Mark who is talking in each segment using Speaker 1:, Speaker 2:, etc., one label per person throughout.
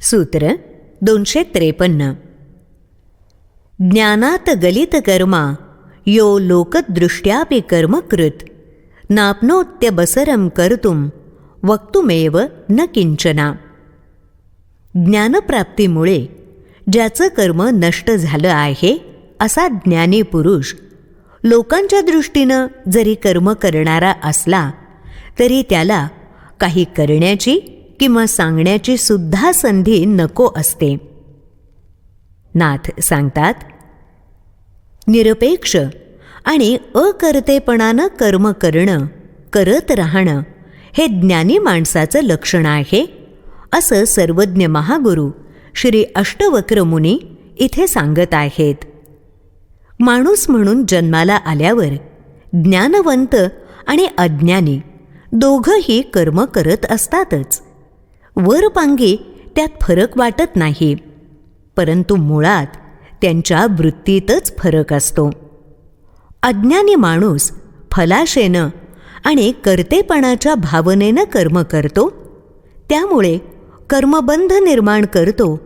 Speaker 1: सूत्र दोनशे त्रेपन्न ज्ञानात गलित कर्मा यो लोकदृष्ट्यापि कर्म कृत नाप्नोत्य बसरम वक्तुमेव न किंचना ज्ञानप्राप्तीमुळे ज्याचं कर्म नष्ट झालं आहे असा ज्ञानी पुरुष लोकांच्या दृष्टीनं जरी कर्म करणारा असला तरी त्याला काही करण्याची किंवा सांगण्याची सुद्धा संधी नको असते. नाथ सांगतात निरपेक्ष आणि अकर्तेपणानं कर्म करणं करत राहणं हे ज्ञानी माणसाचं लक्षण आहे असं सर्वज्ञ महागुरू श्री अष्टवक्र मुनी इथे सांगत आहेत. माणूस म्हणून जन्माला आल्यावर ज्ञानवंत आणि अज्ञानी दोघंही कर्म करत असतातच. वरपांगी त्यात फरक वाटत नाही. परंतु मुळात त्यांच्या वृत्तीतच फरक असतो. अज्ञानी माणूस फलाशेनं आणि कर्तेपणाच्या भावनेनं कर्म करतो. त्यामुळे कर्मबंध निर्माण करतो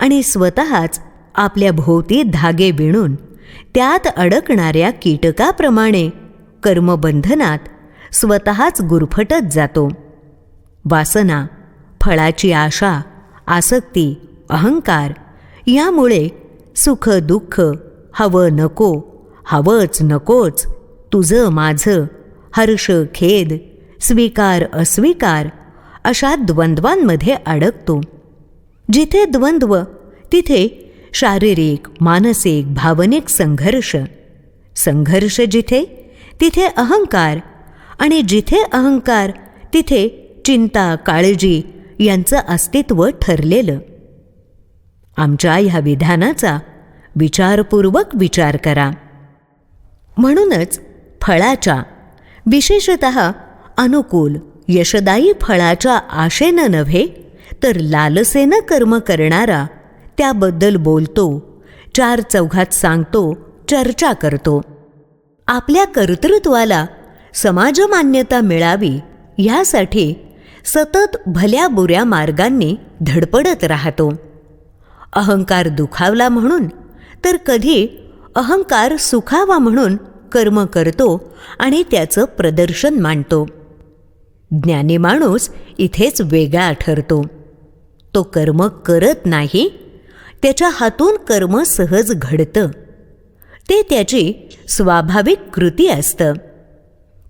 Speaker 1: आणि स्वतःच आपल्या भोवती धागे विणून त्यात अडकणाऱ्या कीटकाप्रमाणे कर्मबंधनात स्वतःच गुरफटत जातो. वासना फळाची आशा आसक्ती अहंकार यामुळे सुख दुःख हवं नको हवंच नकोच तुझं माझं हर्ष खेद स्वीकार अस्वीकार अशा द्वंद्वांमध्ये अडकतो. जिथे द्वंद्व तिथे शारीरिक मानसिक भावनिक संघर्ष. संघर्ष जिथे तिथे अहंकार आणि जिथे अहंकार तिथे चिंता काळजी यांचं अस्तित्व ठरलेलं. आमच्या ह्या विधानाचा विचारपूर्वक विचार करा. म्हणूनच फळाच्या विशेषत अनुकूल यशदायी फळाच्या आशेनं नव्हे तर लालसेनं कर्म करणारा त्याबद्दल बोलतो चार चौघात सांगतो चर्चा करतो. आपल्या कर्तृत्वाला समाजमान्यता मिळावी ह्यासाठी सतत भल्या बुऱ्या मार्गांनी धडपडत राहतो. अहंकार दुखावला म्हणून तर कधी अहंकार सुखावा म्हणून कर्म करतो आणि त्याचं प्रदर्शन मांडतो. ज्ञानी माणूस इथेच वेगळा ठरतो. तो कर्म करत नाही त्याच्या हातून कर्म सहज घडतं. ते त्याची स्वाभाविक कृती असतं.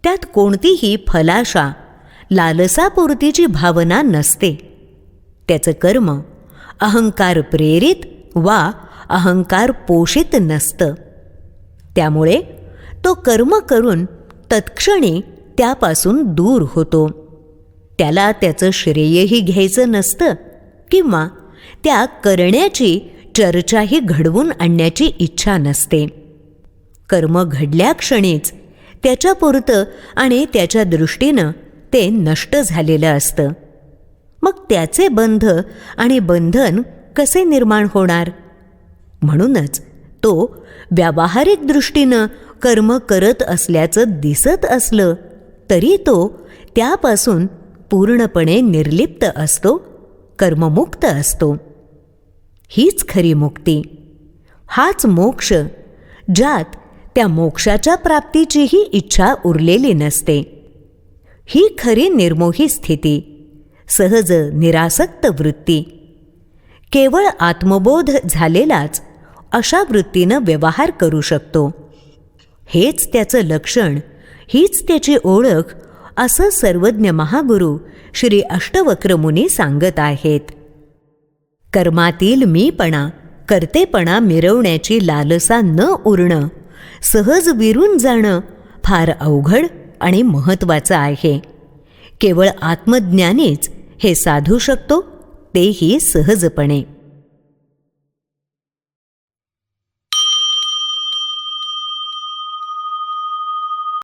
Speaker 1: त्यात कोणतीही फलाशा लालसापूर्तीची भावना नसते. त्याचं कर्म अहंकार प्रेरित वा अहंकार पोषित नसतं. त्यामुळे तो कर्म करून तत्क्षणी त्यापासून दूर होतो. त्याला त्याचं श्रेयही घ्यायचं नसतं किंवा त्या करण्याची चर्चाही घडवून आणण्याची इच्छा नसते. कर्म घडल्या क्षणीच त्याच्यापुरतं आणि त्याच्या दृष्टीनं ते नष्ट झालेलं असतं. मग त्याचे बंध आणि बंधन कसे निर्माण होणार? म्हणूनच तो व्यावहारिक दृष्टीनं कर्म करत असल्याचं दिसत असलं तरी तो त्यापासून पूर्णपणे निर्लिप्त असतो कर्ममुक्त असतो. हीच खरी मुक्ती. हाच मोक्ष ज्यात त्या मोक्षाच्या प्राप्तीचीही इच्छा उरलेली नसते. ही खरी निर्मोही स्थिती. सहज निरासक्त वृत्ती. केवळ आत्मबोध झालेलाच अशा वृत्तीनं व्यवहार करू शकतो. हेच त्याचं लक्षण हीच त्याची ओळख असं सर्वज्ञ महागुरू श्री अष्टवक्रमुनी सांगत आहेत. कर्मातील मीपणा कर्तेपणा मिरवण्याची लालसा न उरणं सहज विरून जाणं फार अवघड आणि महत्त्वाचं आहे. केवळ आत्मज्ञानीच हे साधू शकतो तेही सहजपणे.